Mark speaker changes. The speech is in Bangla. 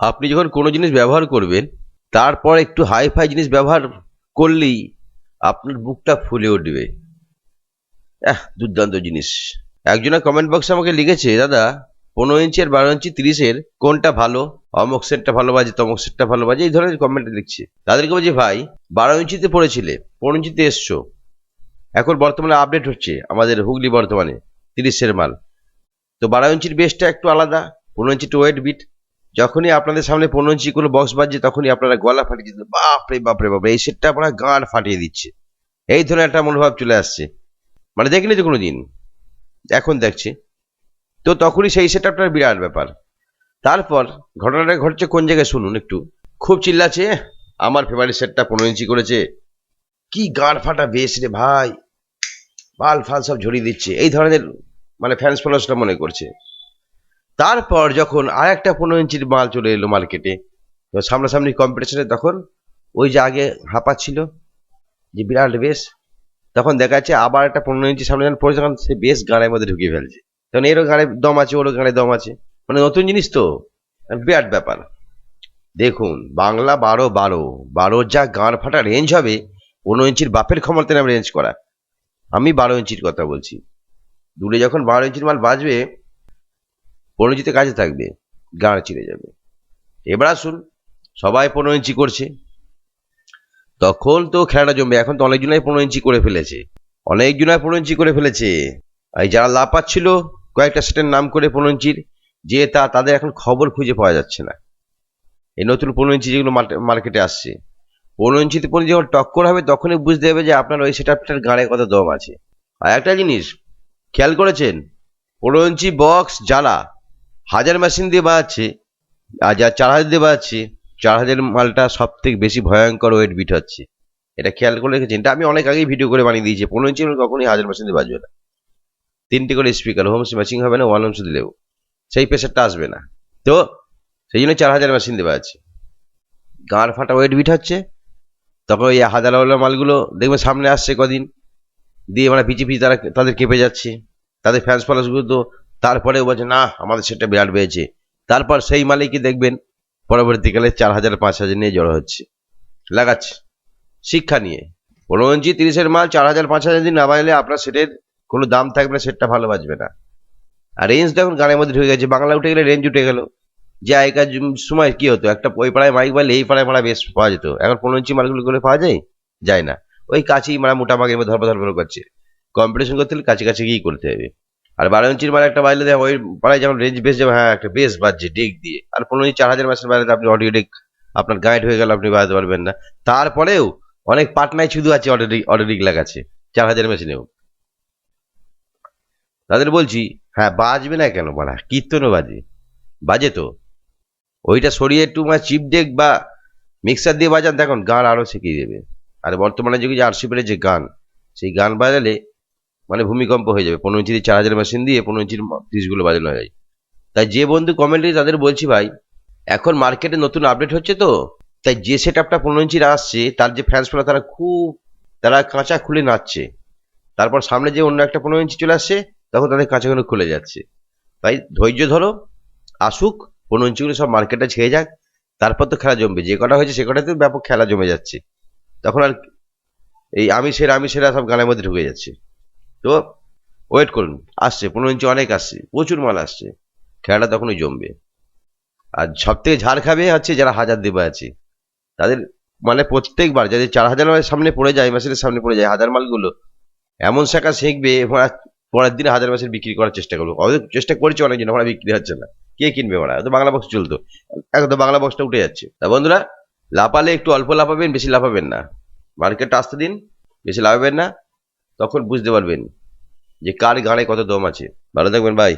Speaker 1: আপনি যখন কোনো জিনিস ব্যবহার করবেন, তারপর একটু হাই ফাই জিনিস ব্যবহার করলেই আপনার বুকটা ফুলে উঠবে। আহ, দুর্দান্ত জিনিস। একজনের কমেন্ট বক্সে আমাকে লিখেছে, দাদা, পনেরো ইঞ্চি আর বারো ইঞ্চি তিরিশের কোনটা ভালো? অমক সেটটা ভালো বাজে, তমক সেটটা ভালো বাজে, এই ধরনের কমেন্ট লিখছে। তাদেরকে বলছি, ভাই, বারো ইঞ্চিতে পড়েছিলে, পনেরো ইঞ্চিতে এসছো। এখন বর্তমানে আপডেট হচ্ছে আমাদের হুগলি বর্তমানে তিরিশের মাল। তো বারো ইঞ্চির বেসটা একটু আলাদা, পনেরো ইঞ্চি টু ওয়েট বিট যখনই আপনাদের সামনে পনেরো ইঞ্চি কোনো বক্স বাজছে, তখনই আপনারা গলা ফাটিয়ে দিতে বাপরে বাপরে বাপরে, এই সেটটা আপনারা গান ফাটিয়ে দিচ্ছে। এই ধরনের একটা মনোভাব চলে আসছে। মানে দেখিনি তো কোনো দিন এখন দেখছি। তো তখনই সেই সেট আপনার বিরাট ব্যাপার। তারপর ঘটনাটা ঘটছে কোন জায়গায় শুনুন একটু। খুব চিল্লাচ্ছে, আমার ফেভারিট সেটটা পনেরো ইঞ্চি করেছে। কি গান ফাটা বেশ রে ভাই। বাল ফাল সব ঝরিয়ে দিচ্ছে। এই ধরনের মানে ফ্যান্স ফলোয়ার্সরা মনে করছে। তারপর যখন আর একটা পনেরো ইঞ্চির মাল চলে এলো মার্কেটে সামনাসামনি কম্পিটিশনে তখন ওই যে আগে হাঁপা ছিল, যে বিরাট বেশ, তখন দেখা যাচ্ছে আবার একটা পনেরো ইঞ্চি সামনে যখন পড়েছে, তখন সে বেশ গানের মধ্যে ঢুকিয়ে ফেলছে। তখন এরও গানে দম আছে, ওরও গানে দম আছে। মানে নতুন জিনিস তো বিরাট ব্যাপার। দেখুন, বাংলা বারো বারো বারো যা গান ফাটা রেঞ্জ হবে, পনেরো ইঞ্চির বাপের ক্ষমতা নাম রেঞ্জ করা আমি বারো ইঞ্চির কথা বলছি। দূরে যখন বারো ইঞ্চির মাল বাজবে পনেরো কাজে থাকবে, গান চিড়ে যাবে। এবার আসুন, সবাই পনেরো ইঞ্চি করছে। তখন তো খেলাটা জমবে, এখন তো অনেকজনাই পনেরো ইঞ্চি করে ফেলেছে। অনেকজনাই পনেরো ইঞ্চি করে ফেলেছে। আর যারা লাভ পাচ্ছিল কয়েকটা সেটের নাম করে পনেরো ইঞ্চির, যে তা, তাদের এখন খবর খুঁজে পাওয়া যাচ্ছে না। এই নতুন পনেরো ইঞ্চি যেগুলো মার্কেটে আসছে। পনেরো ইঞ্চিতে পনেরো যখন টক্কর হবে, তখনই বুঝতে হবে যে আপনার ওই সেটআপটার গানে কত দম আছে। আর একটা জিনিস, খেয়াল করেছেন? পনেরো ইঞ্চি বক্স জ্বালা। হাজার মেশিন দিয়ে বাজাচ্ছে আর যা চার হাজার দিয়ে বাজাচ্ছে চার হাজার মালটা সব থেকে বেশি ভয়ঙ্কর ওয়েট বিট হচ্ছে। এটা খেয়াল করে রেখেছেন। এটা আমি অনেক আগেই ভিডিও করে বানিয়ে দিয়েছি। পনেরো ইঞ্চি কখনই হাজার মেশিন দিয়ে বাজবে না। তিনটে করে স্পিকার হোম ম্যাচিং হবে না ওয়ান হোমস দিলেও। সেই প্রেশারটা আসবে না। তো সেই জন্য চার হাজার মেশিন দেওয়া আছে গাঁর ফাটা ওয়েট বিট হচ্ছে। তখন ওই হাজারওয়ালা মালগুলো দেখবে সামনে আসছে কদিন। দিয়ে মানে পিছিয়ে পিছিয়ে তারা, তাদের কেঁপে যাচ্ছে। তাদের ফ্যান্স ফলোয়ার্সগুলো তো তারপরে বলছে, না, আমাদের সেটা বিরাট পেয়েছে তারপর সেই মালিকই দেখবেন, পরবর্তীকালে চার হাজার, পাঁচ হাজার নিয়ে জড়ো হচ্ছে। লাগাচ্ছে। শিক্ষা নিয়ে। পনেরো ইঞ্চি তিরিশের মাল চার হাজার, পাঁচ হাজার দিন না বাজলে আপনার সেটের কোনো দাম থাকবে না, সেটটা ভালো বাজবে না। আর রেঞ্জ এখন গানের মধ্যে ঢুকে গেছে। বাংলা উঠে গেলে রেঞ্জ উঠে গেল। যে আগেকার সময় কি হতো? একটা ওই পাড়ায় মাইক বাজলে এই পাড়ায় মারা বেশ পাওয়া যেত। এখন পনেরো ইঞ্চি মালগুলো করে পাওয়া যায়? যায় না। ওই কাছেই মারা মোটা মাগের ধরপা ধরপা করছে। কম্পিটিশন করতে হলে কাছে কাছে গিয়ে করতে হবে। আর বারো ইঞ্চির মাল একটা বাজলে দেখ, ওই পাড়ায় যেমন রেঞ্জ বেশ যাবে হ্যাঁ একটা বেশ বাজছে ডেক দিয়ে। আর পনেরো ইঞ্চি চার হাজার মাসের বাজলে আপনি অডিও ডেক আপনার গাইড হয়ে গেল আপনি বাজাতে পারবেন না। তারপরেও অনেক পাটনায় শুধু আছে অডিও অডিও ডিক লাগাচ্ছে, চার হাজার মেশিনেও তাদের বলছি হ্যাঁ বাজবে না কেন বলা কীর্তনও বাজে। বাজে তো। ওইটা সরিয়ে একটু মানে চিপ ডেক বা মিক্সার দিয়ে বাজান, দেখুন, গান আরও শিখিয়ে দেবে। আর বর্তমানে যুগে যে আরসিপের যে গান, সেই গান বাজালে মানে ভূমিকম্প হয়ে যাবে। পনেরো ইঞ্চির চার হাজার মেশিন দিয়ে পনেরো ইঞ্চির পিসগুলো বাজানো যায়। তাই যে বন্ধু কমেন্টে তাদের বলছি ভাই, এখন মার্কেটে নতুন আপডেট হচ্ছে তো, তাই যে সেট আপটা পনেরো ইঞ্চির আসছে, তার যে ফ্যান্স ফলো তারা খুব, তারা কাঁচা খুলে নাচছে তারপর সামনে যে অন্য একটা পনেরো ইঞ্চি চলে আসছে, তখন তাদের কাঁচাগুলো খুলে যাচ্ছে। তাই ধৈর্য ধরো, আসুক, পনেরো ইঞ্চিগুলো সব মার্কেটে ছেড়ে যাক, তারপর তো খেলা জমবে। যে কটা হয়েছে সে কটাতে ব্যাপক খেলা জমে যাচ্ছে। তখন আর এই আমি সেরা আমি সেরা সব গানের মধ্যে ঢুকে যাচ্ছে। তো ওয়েট করুন, আসছে, পনেরো ইঞ্চি অনেক আসছে, প্রচুর মাল আসছে, খেলাটা তখনই জমবে। আর সব থেকে ঝাড় খাবে হচ্ছে যারা হাজার দেবে আছে, তাদের মানে প্রত্যেকবার যাদের চার হাজার মালের সামনে পড়ে যায় মাসের সামনে পড়ে যায়, হাজার মালগুলো, এমন শাখা শিখবে, ওরা পরের দিনে হাজার মাসের বিক্রি করার চেষ্টা করব। অনেক চেষ্টা করেছে অনেকজন ওরা বিক্রি হচ্ছে না। কে কিনবে ওরা? তো বাংলা বক্স চলতো। এখন তো বাংলা বক্সটা উঠে যাচ্ছে। তা বন্ধুরা লাপালে একটু অল্প লাফাবেন, বেশি লাফাবেন না। মার্কেটটা আসতে দিন, বেশি লাফাবেন না, তখন বুঝতে পারবেন। যে কার গানে কত দম আছে? ভালো থাকবেন ভাই